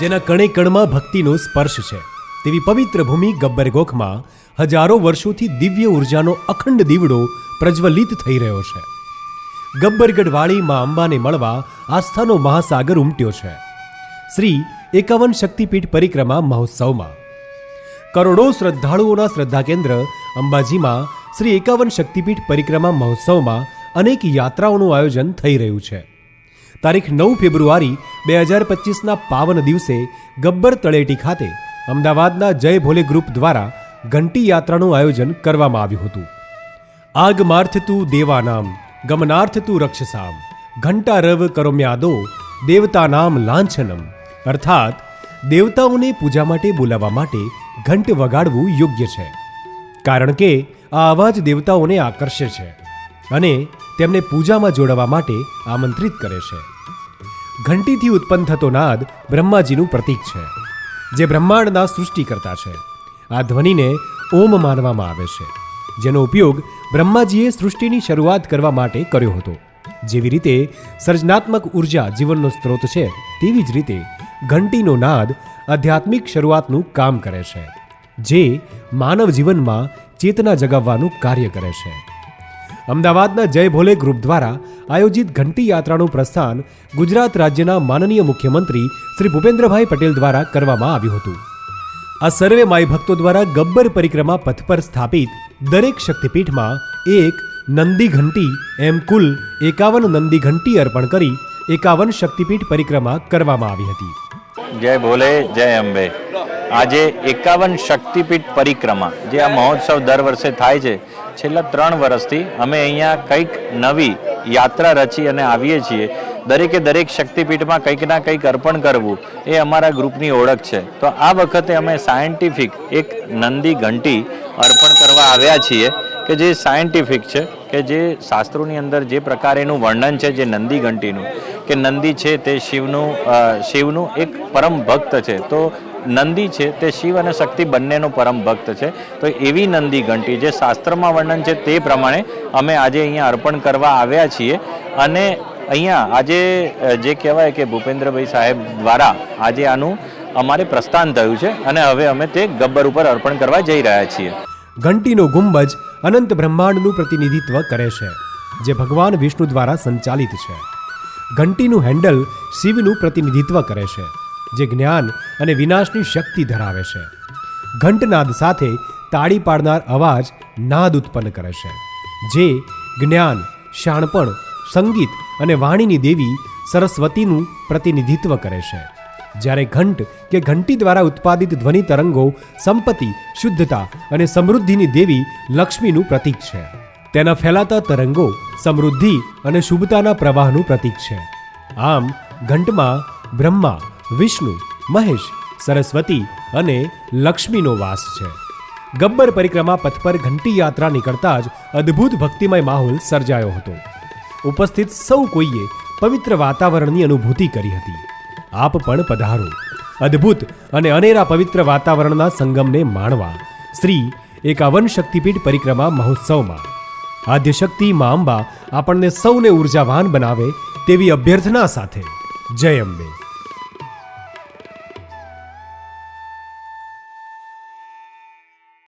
જેના કણે કણમાં ભક્તિનો સ્પર્શ છે. તેવી પવિત્ર ભૂમિ ગબ્બરગોખમાં હજારો વર્ષોથી દિવ્ય ઉર્જાનો અખંડ દીવડો પ્રજ્વલિત થઈ રહ્યો છે. ગબ્બરગઢવાળી માં અંબાને મળવા આસ્થાનો મહાસાગર ઉમટ્યો છે. શ્રી એકાવન શક્તિપીઠ પરિક્રમા મહોત્સવમાં. કરોડો શ્રદ્ધાળુઓના શ્રદ્ધા કેન્દ્ર અંબાજીમાં શ્રી એકાવન શક્તિપીઠ પરિક્રમા મહોત્સવમાં અનેક યાત્રાઓનું આયોજન થઈ રહ્યું છે. તારીખ નવ ફેબ્રુઆરી બે હજાર પચીસના પાવન દિવસે ગબ્બર તળેટી ખાતે અમદાવાદના જય ભોલે ગ્રુપ દ્વારા ઘંટી યાત્રાનું આયોજન કરવામાં આવ્યું હતું. આગમાર્થ તું દેવાનામ, ગમનાર્થ તું રક્ષસામ, ઘંટા રવ કરોમ્યાદો, દેવતાનામ લાંછનમ. અર્થાત, દેવતાઓને પૂજા માટે બોલાવવા માટે ઘંટ વગાડવું યોગ્ય છે. કારણ કે આ અવાજ દેવતાઓને આકર્ષે છે. અને તેમને પૂજામાં જોડાવા માટે આમંત્રિત કરે છે. ઘંટીથી ઉત્પન્ન થતો નાદ બ્રહ્માજીનું પ્રતીક છે, જે બ્રહ્માંડના સૃષ્ટિકર્તા છે. આ ધ્વનિને ઓમ માનવામાં આવે છે, જેનો ઉપયોગ બ્રહ્માજીએ સૃષ્ટિની શરૂઆત કરવા માટે કર્યો હતો. જેવી રીતે સર્જનાત્મક ઊર્જા જીવનનો સ્ત્રોત છે, તેવી જ રીતે ઘંટીનો નાદ આધ્યાત્મિક શરૂઆતનું કામ કરે છે, જે માનવ જીવનમાં ચેતના જગાવવાનું કાર્ય કરે છે. અમદાવાદના જય ભોલે ગ્રુપ દ્વારા આયોજિત ઘંટી યાત્રાનું પ્રસ્થાન ગુજરાત રાજ્યના માનનીય મુખ્યમંત્રી શ્રી ભૂપેન્દ્રભાઈ પટેલ દ્વારા કરવામાં આવ્યું હતું. આ સર્વે માઈ ભક્તો દ્વારા ગબ્બર પરિક્રમા પથ પર સ્થાપિત દરેક શક્તિપીઠમાં એક નંદી ઘંટી એમ કુલ એકાવન નંદી ઘંટી અર્પણ કરી એકાવન શક્તિપીઠ પરિક્રમા કરવામાં આવી હતી. જય ભોલે, જય અંબે. આજે એકાવન શક્તિપીઠ પરિક્રમા, જે આ મહોત્સવ દર વર્ષે થાય છે, છેલ્લા ત્રણ વર્ષથી અમે અહીંયા કંઈક નવી યાત્રા રચી અને આવીએ છીએ. દરેકે દરેક શક્તિપીઠમાં કંઈક ના કંઈક અર્પણ કરવું એ અમારા ગ્રુપની ઓળખ છે. તો આ વખતે અમે સાયન્ટિફિક એક નંદી ઘંટી અર્પણ કરવા આવ્યા છીએ. કે જે સાયન્ટિફિક છે, કે જે શાસ્ત્રોની અંદર જે પ્રકારેનું વર્ણન છે, જે નંદી ઘંટીનું, કે નંદી છે તે શિવનું શિવનું એક પરમ ભક્ત છે. તો નંદી છે તે શિવ અને શક્તિ બંનેનો પરમ ભક્ત છે. તો એવી નંદી ઘંટી જે શાસ્ત્રમાં વર્ણન છે તે પ્રમાણે અમે આજે અહીંયા અર્પણ કરવા આવ્યા છીએ. અને અહીંયા આજે જે કહેવાય કે ભૂપેન્દ્રભાઈ સાહેબ દ્વારા આજે આનું અમારે પ્રસ્થાન થયું છે. અને હવે અમે તે ગબ્બર ઉપર અર્પણ કરવા જઈ રહ્યા છીએ. ઘંટીનો ગુંબજ અનંત બ્રહ્માંડનું પ્રતિનિધિત્વ કરે છે, જે ભગવાન વિષ્ણુ દ્વારા સંચાલિત છે. ઘંટીનું હેન્ડલ શિવનું પ્રતિનિધિત્વ કરે છે, જે જ્ઞાન અને વિનાશની શક્તિ ધરાવે છે. ઘંટનાદ સાથે તાળી પાડનાર અવાજ નાદ ઉત્પન્ન કરે છે, જે જ્ઞાન, શાણપણ, સંગીત અને વાણીની દેવી સરસ્વતીનું પ્રતિનિધિત્વ કરે છે. જ્યારે ઘંટ કે ઘંટી દ્વારા ઉત્પાદિત ધ્વનિ તરંગો સંપત્તિ, શુદ્ધતા અને સમૃદ્ધિની દેવી લક્ષ્મીનું પ્રતીક છે. તેના ફેલાતા તરંગો સમૃદ્ધિ અને શુભતાના પ્રવાહનું પ્રતીક છે. આમ, ઘંટમાં બ્રહ્મા, વિષ્ણુ, મહેશ, સરસ્વતી અને લક્ષ્મીનો વાસ છે. ગબ્બર પરિક્રમા પથ પર ઘંટી યાત્રા નીકળતા જ અદ્ભુત ભક્તિમય માહોલ સર્જાયો હતો. ઉપસ્થિત સૌ કોઈએ પવિત્ર વાતાવરણની અનુભૂતિ કરી હતી. આપ પણ પધારો. અદ્ભુત અને અનેરા પવિત્ર વાતાવરણના સંગમને માણવા. શ્રી એકાવન શક્તિપીઠ પરિક્રમા મહોત્સવમાં. આદ્યશક્તિ મા અંબા આપણને સૌને ઉર્જાવાન બનાવે તેવી અભ્યર્થના સાથે. જય અંબે.